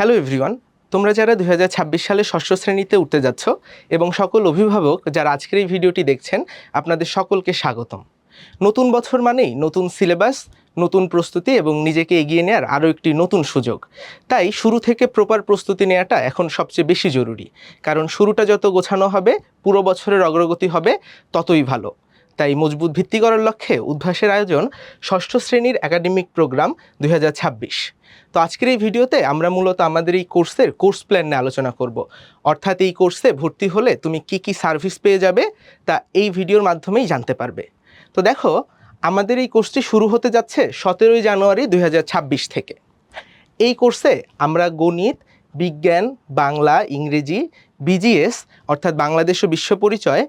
Hello everyone, তোমরা যারা দু হাজার ছাব্বিশ সালে ষষ্ঠ শ্রেণীতে উঠতে যাচ্ছ এবং সকল অভিভাবক যারা আজকের এই ভিডিওটি দেখছেন, আপনাদের সকলকে স্বাগতম। নতুন বছর মানেই নতুন সিলেবাস, নতুন প্রস্তুতি এবং নিজেকে এগিয়ে নেওয়ার আরও একটি নতুন সুযোগ। তাই শুরু থেকে প্রপার প্রস্তুতি নেওয়াটা এখন সবচেয়ে বেশি জরুরি। কারণ শুরুটা যত গোছানো হবে, পুরো বছরের অগ্রগতি হবে, ততই ভালো। তাই মজবুত ভিত্তি করার লক্ষ্যে উদ্ভাসের আয়োজন ষষ্ঠ শ্রেণির একাডেমিক প্রোগ্রাম দুই হাজার ছাব্বিশ। তো আজকের এই ভিডিওতে আমরা মূলত আমাদের এই কোর্সের কোর্স প্ল্যান নিয়ে আলোচনা করব। অর্থাৎ এই কোর্সে ভর্তি হলে তুমি কি কি সার্ভিস পেয়ে যাবে তা এই ভিডিওর মাধ্যমেই জানতে পারবে। তো দেখো, আমাদের এই কোর্সটি শুরু হতে যাচ্ছে সতেরোই জানুয়ারি দুই হাজার ছাব্বিশ থেকে। এই কোর্সে আমরা গণিত, বিজ্ঞান, বাংলা, ইংরেজি, বিজিএস অর্থাৎ বাংলাদেশ ও বিশ্ব পরিচয়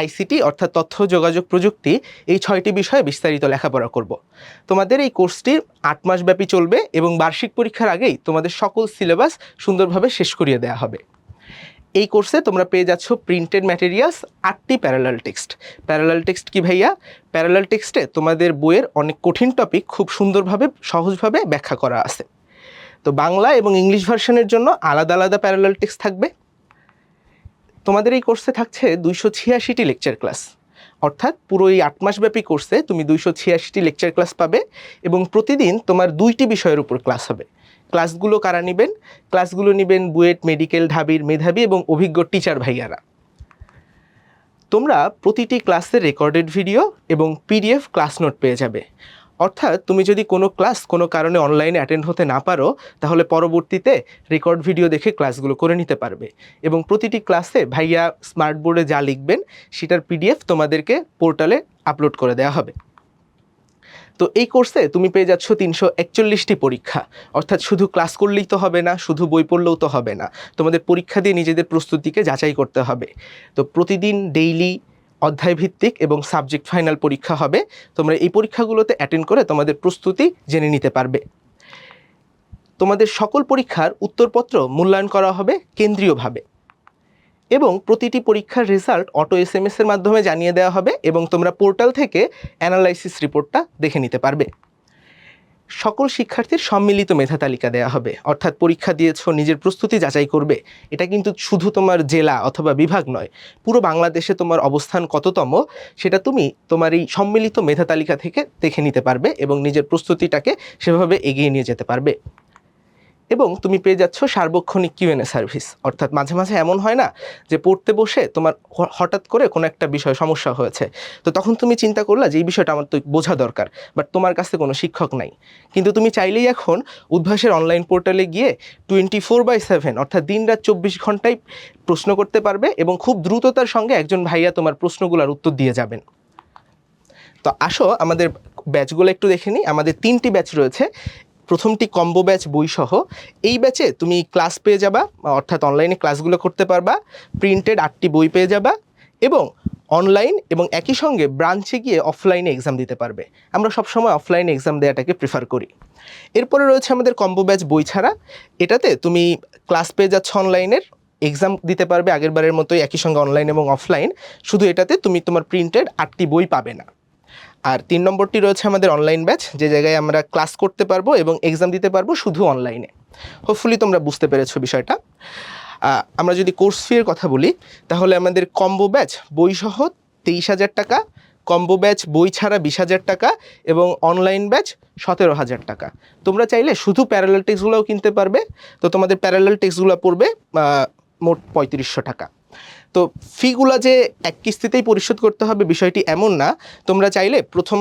আইসিটি অর্থাৎ তথ্য, যোগাযোগ প্রযুক্তি এই ছয়টি বিষয়ে বিস্তারিত লেখাপড়া করব। তোমাদের এই কোর্সটি আট মাস ব্যাপী চলবে এবং বার্ষিক পরীক্ষার আগেই তোমাদের সকল সিলেবাস সুন্দরভাবে শেষ করিয়ে দেওয়া হবে। এই কোর্সে তোমরা পেয়ে যাচ্ছ প্রিন্টেড ম্যাটেরিয়ালস, আটটি প্যারালাল টেক্সট। প্যারালাল টেক্সট কি ভাইয়া? প্যারালাল টেক্সটে তোমাদের বইয়ের অনেক কঠিন টপিক খুব সুন্দরভাবে, সহজভাবে ব্যাখ্যা করা আছে। তো বাংলা এবং ইংলিশ ভার্সনের জন্য আলাদা আলাদা প্যারালাল টেক্সট থাকবে। তোমাদের এই কোর্সে থাকছে দুইশো ছিয়াশিটি লেকচার ক্লাস অর্থাৎ পুরো এই আট মাসব্যাপী কোর্সে তুমি দুইশো ছিয়াশিটি লেকচার ক্লাস পাবে এবং প্রতিদিন তোমার দুইটি বিষয়ের উপর ক্লাস হবে। ক্লাসগুলো কারা নেবেন? ক্লাসগুলো নেবেন বুয়েট মেডিকেল ঢাবির মেধাবী এবং অভিজ্ঞ টিচার ভাইয়ারা। তোমরা প্রতিটি ক্লাসের রেকর্ডেড ভিডিও এবং পিডিএফ ক্লাস নোট পেয়ে যাবে। অর্থাৎ তুমি যদি কোনো ক্লাস কোনো কারণে অনলাইনে অ্যাটেন্ড হতে না পারো, তাহলে পরবর্তীতে রেকর্ড ভিডিও দেখে ক্লাসগুলো করে নিতে পারবে। এবং প্রতিটি ক্লাসে ভাইয়া স্মার্ট বোর্ডে যা লিখবেন, সেটার পিডিএফ তোমাদেরকে পোর্টালে আপলোড করে দেওয়া হবে। তো এই কোর্সে তুমি পেয়ে যাচ্ছ তিনশো একচল্লিশটি পরীক্ষা। অর্থাৎ শুধু ক্লাস করলেই তো হবে না, শুধু বই পড়লেও তো হবে না। তোমাদের পরীক্ষা দিয়ে নিজেদের প্রস্তুতিকে যাচাই করতে হবে। তো প্রতিদিন ডেইলি অধ্যায়ভিত্তিক এবং সাবজেক্ট ফাইনাল পরীক্ষা হবে। তোমরা এই পরীক্ষাগুলোতে অ্যাটেন্ড করে তোমাদের প্রস্তুতি জেনে নিতে পারবে। তোমাদের সকল পরীক্ষার উত্তরপত্র মূল্যায়ন করা হবে কেন্দ্রীয়ভাবে এবং প্রতিটি পরীক্ষার রেজাল্ট অটো এস এর মাধ্যমে জানিয়ে দেওয়া হবে এবং তোমরা পোর্টাল থেকে অ্যানালাইসিস রিপোর্টটা দেখে নিতে পারবে। সকল শিক্ষার্থীর সম্মিলিত মেধা তালিকা দেওয়া হবে। অর্থাৎ পরীক্ষা দিয়েছ, নিজের প্রস্তুতি যাচাই করবে। এটা কিন্তু শুধু তোমার জেলা অথবা বিভাগ নয়, পুরো বাংলাদেশে তোমার অবস্থান কততম, সেটা তুমি তোমার এই সম্মিলিত মেধা তালিকা থেকে দেখে নিতে পারবে এবং নিজের প্রস্তুতিটাকে সেভাবে এগিয়ে নিয়ে যেতে পারবে। এবং তুমি পেয়ে যাচ্ছ সার্বক্ষণিক কিউএনএ সার্ভিস অর্থাৎ মাঝে মাঝে এমন হয় না যে পড়তে বসে তোমার হঠাৎ করে কোনো একটা বিষয় সমস্যা হয়েছে। তো তখন তুমি চিন্তা করলা যে এই বিষয়টা আমার তো বোঝা দরকার বাট তোমার কাছে কোনো শিক্ষক নাই। কিন্তু তুমি চাইলেই এখন উদ্ভাসের অনলাইন পোর্টালে গিয়ে টোয়েন্টি ফোর বাই সেভেন অর্থাৎ দিন রাত চব্বিশ ঘন্টায় প্রশ্ন করতে পারবে এবং খুব দ্রুততার সঙ্গে একজন ভাইয়া তোমার প্রশ্নগুলোর উত্তর দিয়ে যাবেন। তো আসো আমাদের ব্যাচগুলো একটু দেখে নিই। আমাদের তিনটি ব্যাচ রয়েছে। প্রথমটি কম্বো ব্যাচ বইসহ, এই ব্যাচে তুমি ক্লাস পেয়ে যাবা, অর্থাৎ অনলাইনে ক্লাসগুলো করতে পারবা প্রিন্টেড আটটি বই পেয়ে যাবা এবং অনলাইন এবং একই সঙ্গে ব্রাঞ্চে গিয়ে অফলাইনে এক্সাম দিতে পারবে। আমরা সবসময় অফলাইনে এক্সাম দেওয়াটাকে প্রিফার করি। এরপরে রয়েছে আমাদের কম্বো ব্যাচ বই ছাড়া। এটাতে তুমি ক্লাস পেয়ে যাচ্ছ অনলাইনের এক্সাম দিতে পারবে আগেরবারের মতোই একই সঙ্গে অনলাইন এবং অফলাইন শুধু এটাতে তুমি তোমার প্রিন্টেড আটটি বই পাবে না। আর তিন নম্বরটি রয়েছে আমাদের অনলাইন ব্যাচ যে জায়গায় আমরা ক্লাস করতে পারব এবং এক্সাম দিতে পারব শুধু অনলাইনে হোপফুলি তোমরা বুঝতে পেরেছ বিষয়টা। আমরা যদি কোর্স ফির কথা বলি, তাহলে আমাদের কম্বো ব্যাচ বইসহ তেইশ হাজার টাকা কম্বো ব্যাচ বই ছাড়া বিশ হাজার টাকা এবং অনলাইন ব্যাচ সতেরো হাজার টাকা। তোমরা চাইলে শুধু প্যারালাল টেক্সটগুলোও কিনতে পারবে, তো তোমাদের প্যারালাল টেক্সটগুলো পড়বে মোট পঁয়ত্রিশশো টাকা। তো ফিগুলা যে এক কিস্তিতেই পরিশোধ করতে হবে বিষয়টি এমন না। তোমরা চাইলে প্রথম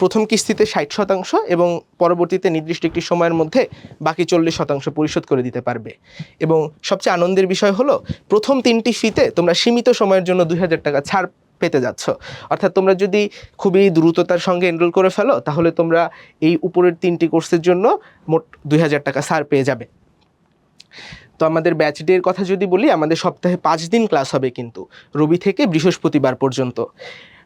প্রথম কিস্তিতে ষাট শতাংশ এবং পরবর্তীতে নির্দিষ্ট একটি সময়ের মধ্যে বাকি চল্লিশ শতাংশ পরিশোধ করে দিতে পারবে। এবং সবচেয়ে আনন্দের বিষয় হলো, প্রথম তিনটি ফিতে তোমরা সীমিত সময়ের জন্য দুই হাজার টাকা ছাড় পেতে যাচ্ছ। অর্থাৎ তোমরা যদি খুবই দ্রুততার সঙ্গে এনরোল করে ফেলো, তাহলে তোমরা এই উপরের তিনটি কোর্সের জন্য মোট দুই হাজার টাকা ছাড় পেয়ে যাবে। তো আমাদের ব্যাচ ডের কথা যদি বলি, আমাদের সপ্তাহে পাঁচ দিন ক্লাস হবে কিন্তু, রবি থেকে বৃহস্পতিবার পর্যন্ত।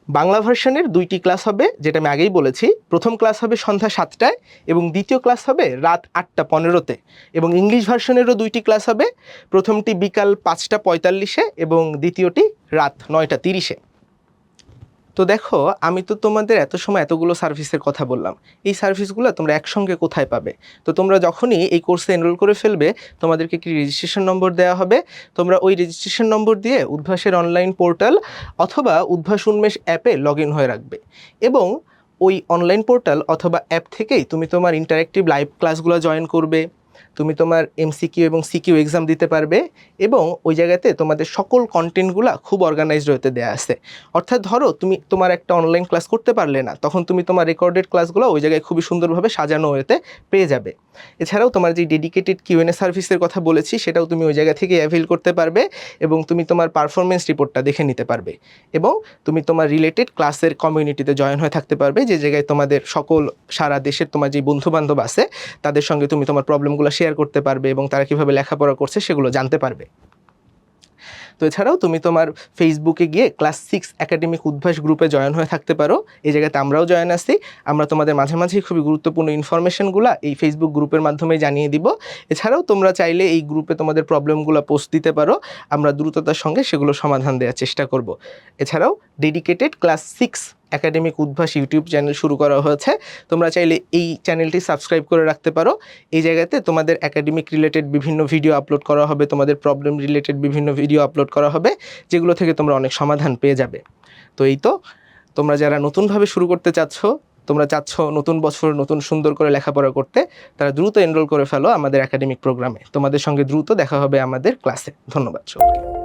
বাংলা ভার্সনের দুইটি ক্লাস হবে, যেটা আমি আগেই বলেছি। প্রথম ক্লাস হবে সন্ধ্যা সাতটায় এবং দ্বিতীয় ক্লাস হবে রাত আটটা পনেরোতে। এবং ইংলিশ ভার্সনেরও দুইটি ক্লাস হবে। প্রথমটি বিকাল পাঁচটা পঁয়তাল্লিশে এবং দ্বিতীয়টি রাত নয়টা তিরিশে। তো দেখো, আমি তো তোমাদের এত সময় এতগুলো সার্ভিসের কথা বললাম। এই সার্ভিসগুলো তোমরা একসঙ্গে কোথায় পাবে? তো তোমরা যখনই এই কোর্সে এনরোল করে ফেলবে, তোমাদেরকে কি রেজিস্ট্রেশন নম্বর দেওয়া হবে? তোমরা ওই রেজিস্ট্রেশন নম্বর দিয়ে উদ্ভাসের অনলাইন পোর্টাল অথবা উদ্ভাস উন্মেষ অ্যাপে লগ ইন হয়ে রাখবে। এবং ওই অনলাইন পোর্টাল অথবা অ্যাপ থেকেই তুমি তোমার ইন্টারেক্টিভ লাইভ ক্লাসগুলো জয়েন করবে। তুমি তোমার এমসিকিউ এবং সিকিউ এক্সাম দিতে পারবে এবং ওই জায়গাতে তোমাদের সকল কন্টেন্টগুলো খুব অর্গানাইজড হতে দেওয়া আছে। অর্থাৎ ধরো, তুমি তোমার একটা অনলাইন ক্লাস করতে পারলে না, তখন তুমি তোমার রেকর্ডেড ক্লাসগুলো ওই জায়গায় খুবই সুন্দরভাবে সাজানো হতে পেয়ে যাবে। এছাড়াও তোমার যে ডেডিকেটেড কিউএনএ সার্ভিসের কথা বলেছি, সেটাও তুমি ওই জায়গা থেকে অ্যাভেল করতে পারবে এবং তুমি তোমার পারফরমেন্স রিপোর্টটা দেখে নিতে পারবে এবং তুমি তোমার রিলেটেড ক্লাসের কমিউনিটিতে জয়েন হয়ে থাকতে পারবে। যে জায়গায় তোমাদের সকল সারা দেশের তোমার যে বন্ধু বান্ধব আছে, তাদের সঙ্গে তুমি তোমার প্রবলেমগুলো শেয়ার করতে পারবে এবং তারা কীভাবে লেখাপড়া করছে সেগুলো জানতে পারবে। তো এছাড়াও তুমি তোমার ফেসবুকে গিয়ে ক্লাস সিক্স একাডেমিক উদ্ভাস গ্রুপে জয়েন হয়ে থাকতে পারো। এই জায়গাতে আমরাও জয়েন আছি। আমরা তোমাদের মাঝে মাঝেই খুবই গুরুত্বপূর্ণ ইনফরমেশনগুলো এই ফেসবুক গ্রুপের মাধ্যমে জানিয়ে দিব। এছাড়াও তোমরা চাইলে এই গ্রুপে তোমাদের প্রবলেমগুলো পোস্ট দিতে পারো। আমরা দ্রুততার সঙ্গে সেগুলো সমাধান দেওয়ার চেষ্টা করব। এছাড়াও dedicated class six academic Udvash YouTube channel শুরু করা হয়েছে। তোমরা চাইলে এই চ্যানেলটি সাবস্ক্রাইব করে রাখতে পারো। এই জায়গাতে তোমাদের একাডেমিক রিলেটেড বিভিন্ন ভিডিও আপলোড করা হবে, তোমাদের প্রবলেম রিলেটেড বিভিন্ন ভিডিও আপলোড করা হবে, যেগুলো থেকে তোমরা অনেক সমাধান পেয়ে যাবে। তো এই তো, তোমরা যারা নতুনভাবে শুরু করতে চাচ্ছ, তোমরা চাচ্ছ নতুন বছর নতুন সুন্দর করে লেখাপড়া করতে, তারা দ্রুত এনরোল করে ফেলো আমাদের একাডেমিক প্রোগ্রামে। তোমাদের সঙ্গে দ্রুত দেখা হবে আমাদের ক্লাসে। ধন্যবাদ সবাইকে।